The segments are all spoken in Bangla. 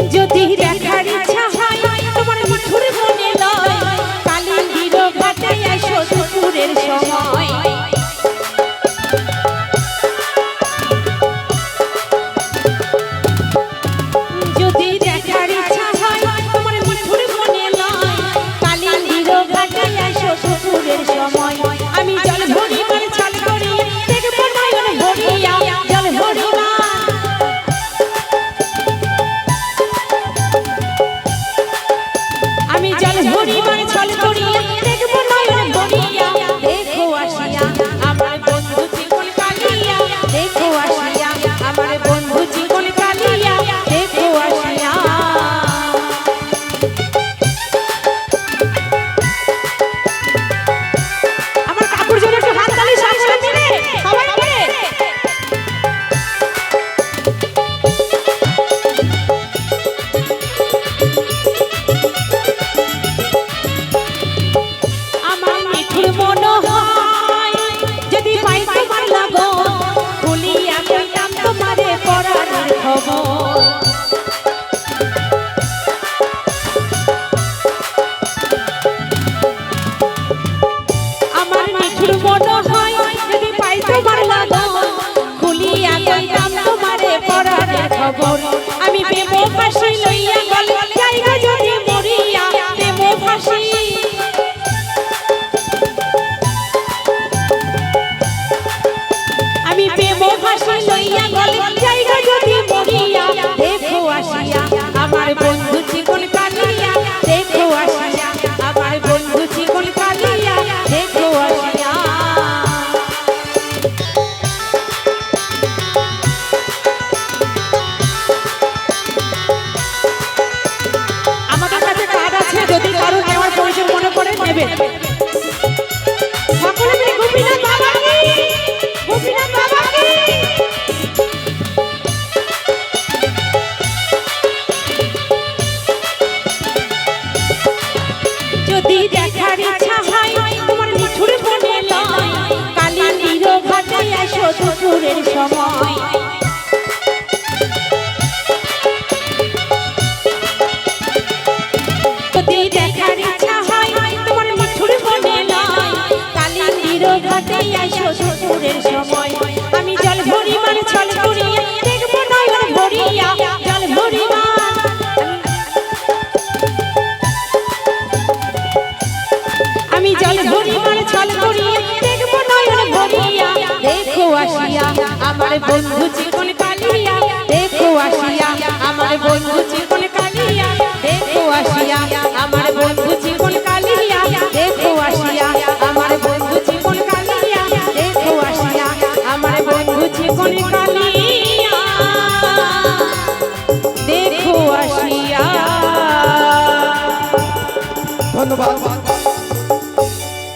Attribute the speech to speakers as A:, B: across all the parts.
A: जो धीरे खड़ी জল করিয়ে খবর। আমি প্রেম ফাঁসি লইয়া যদি দেখার ইচ্ছা হয় তোমার মিঠুর মনে লয়। কালী সময়। আমার বন্ধু চিকন কালিয়া দেখো আসিয়া, আমার বন্ধু চিকন কালিয়া দেখো আসিয়া, আমার বন্ধু চিকন কালিয়া দেখো আসিয়া, আমার বন্ধু চিকন কালিয়া দেখো আসিয়া, আমার বন্ধু চিকন কালিয়া দেখো আসিয়া।
B: ধন্যবাদ।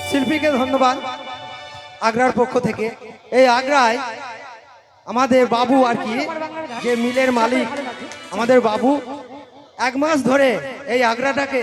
B: শিল্পীকে ধন্যবাদ আগ্রার পক্ষ থেকে। এই আগ্রায় আমাদের বাবু আর কি যে মিলের মালিক আমাদের বাবু এক মাস ধরে এই আগ্রাটাকে